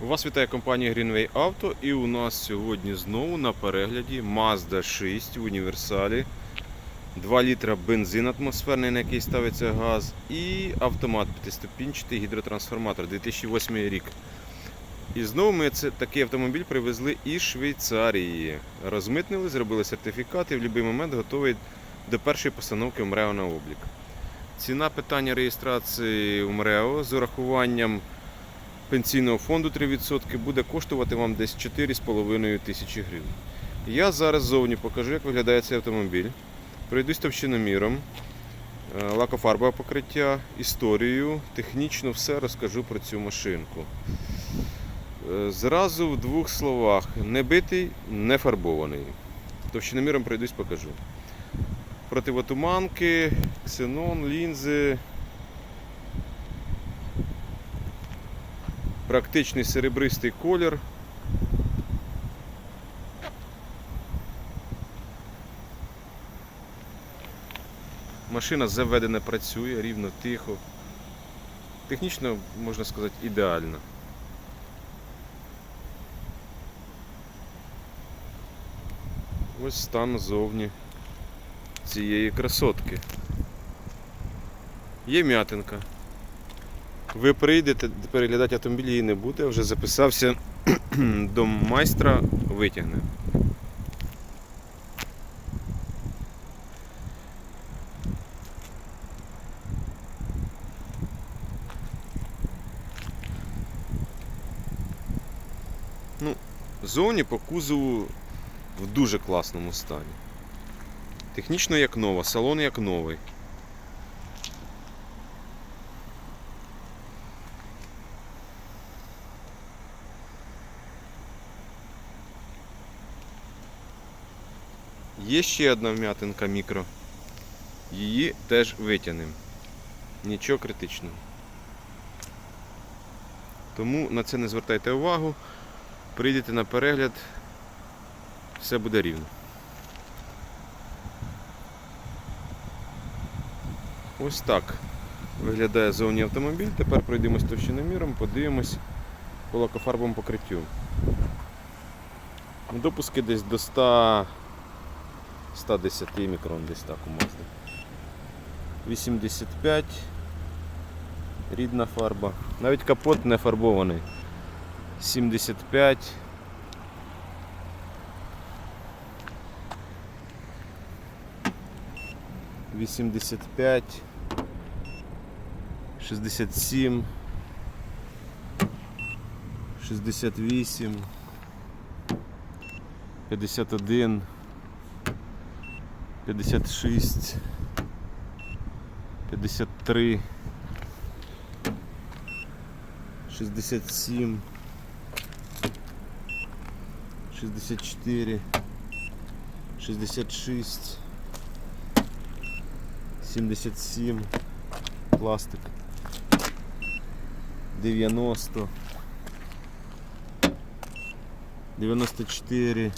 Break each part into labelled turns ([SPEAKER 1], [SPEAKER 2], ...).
[SPEAKER 1] Вас вітає компанія Greenway Auto і у нас сьогодні знову на перегляді Mazda 6 в універсалі. 2 літра бензин атмосферний, на який ставиться газ, і автомат п'ятиступінчатий гідротрансформатор 2008 рік. І знову ми це, такий автомобіль привезли із Швейцарії. Розмитнили, зробили сертифікат і в будь-який момент готовий до першої постановки МРЕО на облік. Ціна питання реєстрації в МРЕО з урахуванням пенсійного фонду 3% буде коштувати вам десь 4,5 тисячі гривень. Я зараз ззовні покажу, як виглядає цей автомобіль. Пройдусь товщиноміром, е, лакофарбове покриття, історію, технічно все розкажу про цю машинку. Е, Зразу в двох словах: не битий, не фарбований. Товщиноміром пройдусь, покажу. Противотуманки, ксенон, лінзи, практичний серебристий колір. Машина заведена працює, рівно, тихо. Технічно, можна сказати, ідеально. Ось стан зовні цієї красотки. Є м'ятинка. Ви прийдете переглядати автомобіль її не буде, вже записався до майстра, витягне. Ну, зовні по кузову в дуже класному стані. Технічно як нова, салон як новий. Є ще одна вм'ятинка мікро. Її теж витягнемо. Нічого критичного. Тому на це не звертайте увагу. Прийдете на перегляд, все буде рівно. Ось так виглядає зовні автомобіль. Тепер пройдемось товщиноміром, подивимось по лакофарбовому покриттю. Допуски десь до 100 110 мікрон десь так у Mazda. 85 рідна фарба. Навіть капот не фарбований. 75 85 67 68 51 56 53 67 64 66 77 пластик 90 94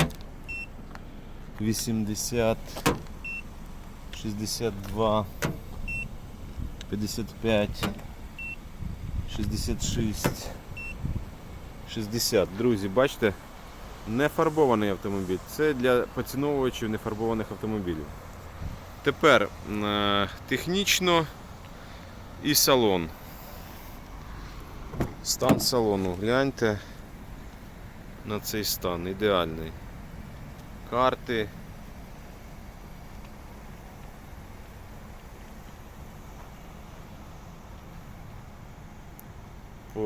[SPEAKER 1] 80 62 55 66 60. Друзі, бачите, не фарбований автомобіль. Це для поціновувачів нефарбованих автомобілів. Тепер е, технічно і салон. Стан салону. Гляньте на цей стан. Ідеальний. Карти.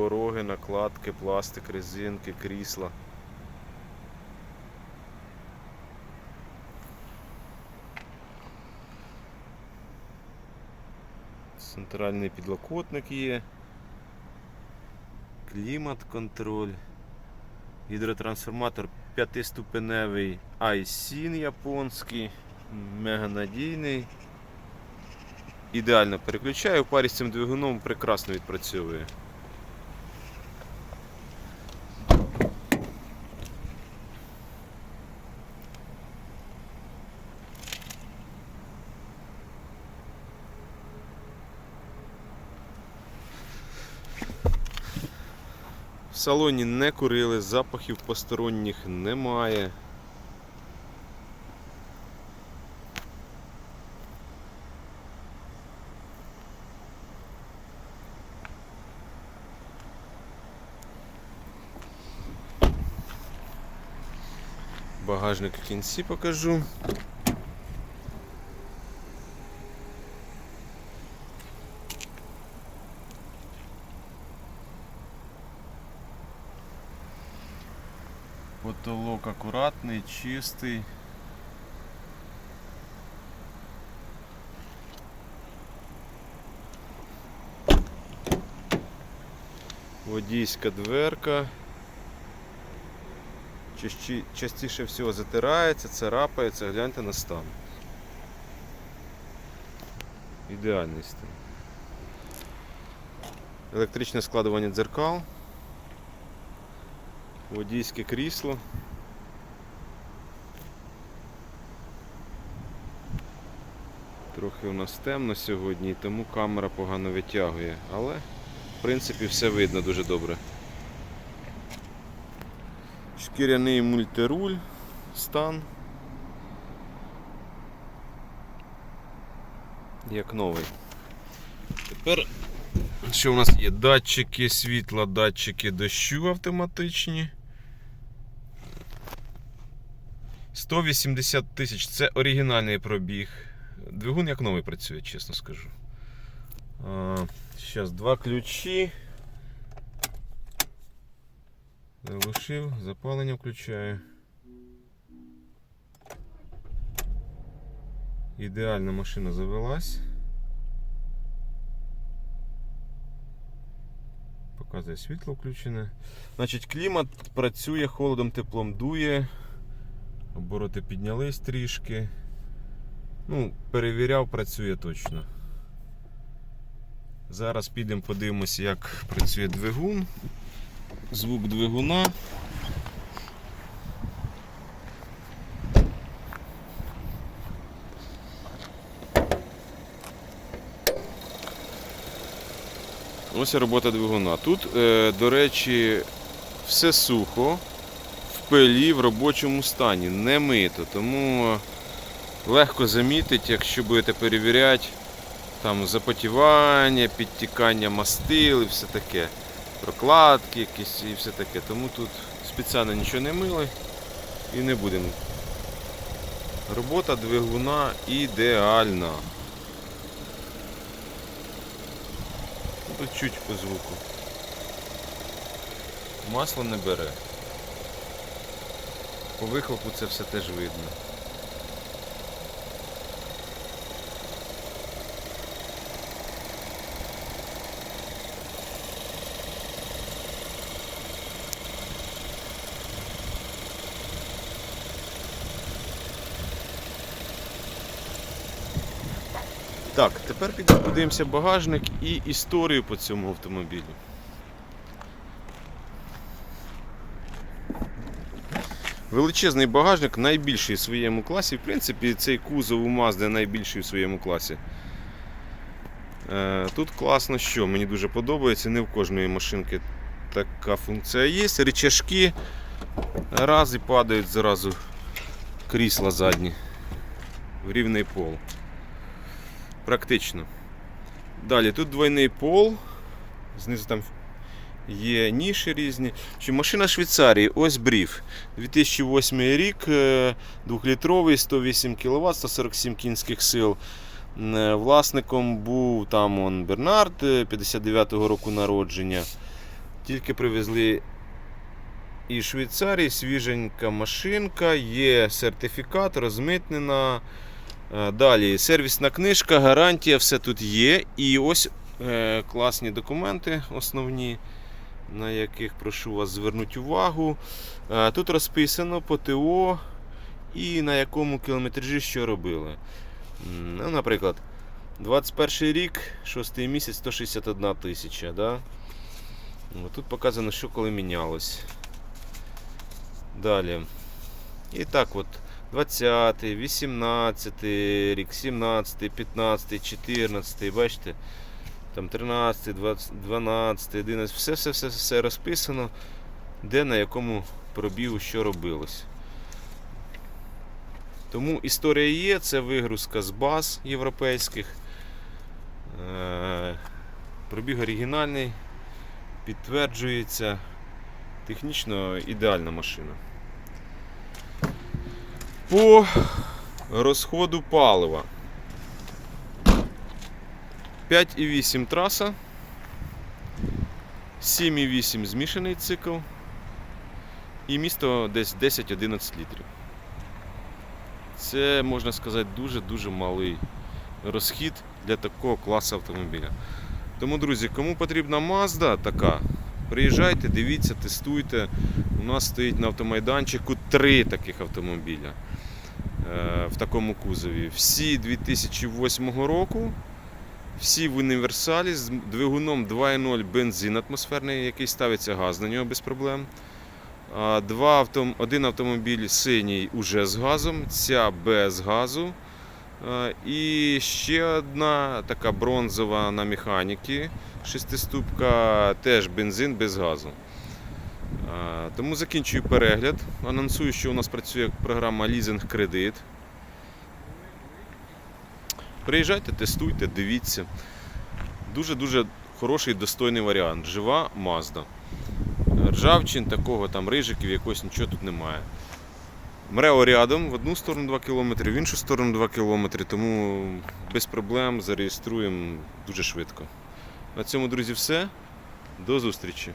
[SPEAKER 1] Пороги, накладки, пластик, резинки, крісла. Центральний підлокотник є. Клімат-контроль. Гідротрансформатор п'ятиступеневий iSyn японський, меганадійний. Ідеально переключаю, парі з цим двигуном прекрасно відпрацьовує. Салоні не курили, запахів посторонніх немає. Багажник в кінці покажу. Потолок акуратний, чистий. Водійська дверка. Часті- Частіше всього затирається, царапається, гляньте на стан. Ідеальний стан. Електричне складування дзеркал. Водійське крісло. Трохи у нас темно сьогодні, тому камера погано витягує, але в принципі все видно дуже добре. Шкіряний мультируль, стан. Як новий. Тепер що у нас є? Датчики світла, датчики дощу автоматичні. 180 тисяч це оригінальний пробіг. Двигун як новий працює, чесно скажу. Зараз два ключі. Заглушив, запалення включаю. Ідеальна машина завелась. Показує світло включене. Значить, клімат працює, холодом, теплом дує. Обороти піднялись трішки. Ну, перевіряв, працює точно. Зараз підемо подивимося, як працює двигун. Звук двигуна. Ось робота двигуна. Тут, е, до речі, все сухо, пилі, в робочому стані, не мито, тому легко замітити, якщо будете перевіряти там запотівання, підтікання мастил і все таке, прокладки якісь і все таке. Тому тут спеціально нічого не мили і не будемо. Робота двигуна ідеальна. Тут чуть по звуку. Масло не бере. По вихлопу це все теж видно. Так, тепер підемо багажник і історію по цьому автомобілю. Величезний багажник, найбільший в своєму класі. В принципі, цей кузов у Mazda найбільший в своєму класі. Е, Тут класно, що мені дуже подобається, не в кожної машинки така функція є. Рычажки раз і падають зразу крісла задні в рівний пол. Практично. Далі тут двойний пол. Знизу там є ніші різні. Що машина Швейцарії, ось бріф. 2008 рік, 2-літровий, 108 кВт, 147 кінських сил. Е, Власником був там он Бернард 59-го року народження. Тільки привезли із Швейцарії свіженька машинка, є сертифікат, розмитнена. Е, Далі сервісна книжка, гарантія, все тут є. І ось е, класні документи основні, на яких прошу вас звернути увагу. Е, тут розписано по ТО і на якому кілометражі що робили. Ну, наприклад, 21 рік, 6 місяць, 161 тисяча. Да? Ну, Тут показано, що коли мінялось. Далі. І так от. 20, 18 рік, 17, 15, 14, бачите, там 13, 20, 12, 11, все, все, все, все розписано. де на якому пробігу що робилось. Тому історія є, це вигрузка з баз європейських. Е, Пробіг оригінальний, підтверджується. Технічно ідеальна машина. По розходу палива. 5,8 траса, 7,8 змішаний цикл і місто десь 10-11 літрів. Це, можна сказати, дуже-дуже малий розхід для такого класу автомобіля. Тому, друзі, кому потрібна Mazda така, приїжджайте, дивіться, тестуйте. У нас стоїть на автомайданчику три таких автомобіля е, в такому кузові. Всі 2008 року. Всі в універсалі з двигуном 2.0 бензин атмосферний, який ставиться газ на нього без проблем. Два один автомобіль синій уже з газом, ця без газу. І ще одна така бронзова на механіки, шестиступка, теж бензин без газу. Тому закінчую перегляд. Анонсую, що у нас працює програма Лізинг Кредит. Приїжджайте, тестуйте, дивіться. Дуже-дуже хороший достойний варіант. Жива Mazda. Ржавчин, такого там рижиків, якось нічого тут немає. Мрео рядом, в одну сторону 2 км, в іншу сторону 2 км, тому без проблем зареєструємо дуже швидко. На цьому, друзі, все. До зустрічі!